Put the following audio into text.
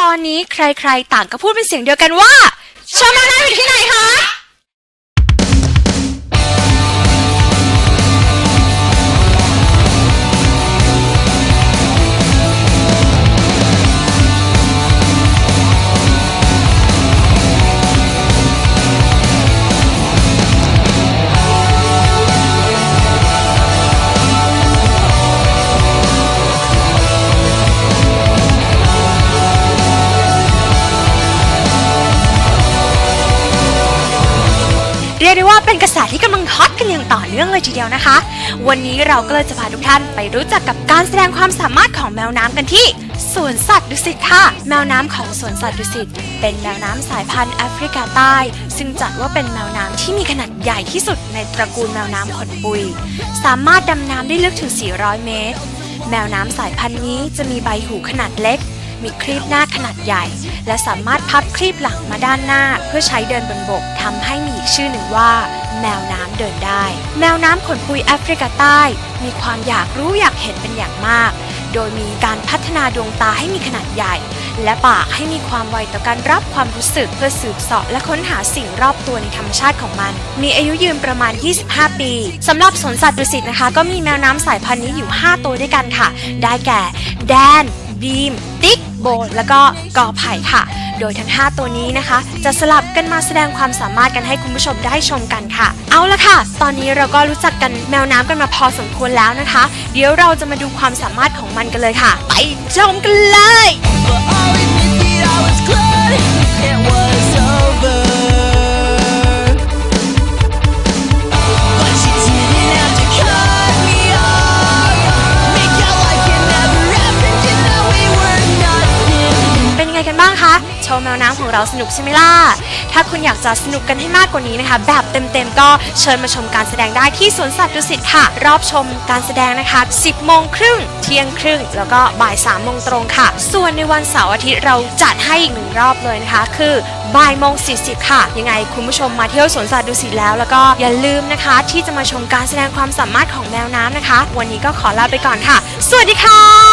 ตอนนี้ใครๆต่างก็พูดเป็นเสียงเดียวกันว่าชมรมน้ำอยู่ที่ไหนคะ เรียกได้ว่าเป็นกระแสที่กำลังฮอตกันอย่างต่อเนื่องเลยทีเดียวนะคะ วันนี้เราก็เลยจะพาทุกท่านไปรู้จักกับการแสดงความสามารถของแมวน้ำกันที่สวนสัตว์ดุสิตค่ะ แมวน้ำของสวนสัตว์ดุสิตเป็นแมวน้ำสายพันธุ์แอฟริกาใต้ ซึ่งจัดว่าเป็นแมวน้ำที่มีขนาดใหญ่ที่สุดในตระกูลแมวน้ำขนปุย สามารถดำน้ำได้ลึกถึง 400 เมตร แมวน้ำสายพันธุ์นี้จะมีใบหูขนาดเล็ก มีครีบหน้าขนาดใหญ่ และสามารถพับครีบหลังมาด้านหน้า เพื่อใช้เดินบนบกทำให้มีอีกชื่อหนึ่งว่า แมวน้ำเดินได้ แมวน้ำขนปุยแอฟริกาใต้ มีความอยากรู้อยากเห็นเป็นอย่างมาก โดยมีการพัฒนาดวงตาให้มีขนาดใหญ่ และปากให้มีความไวต่อการรับความรู้สึกเพื่อสืบเสาะและค้นหาสิ่งรอบตัวในธรรมชาติของมัน มีอายุยืนประมาณ 25 ปีสำหรับสวนสัตว์ดุสิตนะคะ ก็มีแมวน้ำสายพันธุ์นี้อยู่ 5 ตัวด้วยกันค่ะ ได้แก่ แดน บีม ติ๊ก โบแล้วก็กอไผ่ค่ะ โดยทั้ง 5 ตัวนี้นะคะ จะสลับกันมาแสดงความสามารถกันให้คุณผู้ชมได้ชมกันค่ะ เอาละค่ะ ตอนนี้เราก็รู้จักกันแมวน้ำกันมาพอสมควรแล้วนะคะ เดี๋ยวเราจะมาดูความสามารถของมันกันเลยค่ะ ไปชมกันเลย นยังไงกันบ้างคะ โชว์แมวน้ำของเราสนุกใช่ไหมล่ะ ถ้าคุณอยากจะสนุกกันให้มากกว่านี้นะคะ แบบเต็มๆก็เชิญมาชมการแสดงได้ที่สวนสัตว์ดุสิตค่ะ รอบชมการแสดงนะคะ 10โมงครึ่งเที่ยงครึ่ง แล้วก็บ่าย3โมงตรงค่ะ ส่วนในวันเสาร์อาทิตย์เราจัดให้อีกหนึ่งรอบเลยนะคะ คือบ่ายโมง40 ค่ะ ยังไงคุณผู้ชมมาเที่ยวสวนสัตว์ดุสิตแล้ว แล้วก็อย่าลืมนะคะ ที่จะมาชมการแสดงความสามารถของแมวน้ำนะคะ วันนี้ก็ขอลาไปก่อนค่ะ สวัสดีค่ะ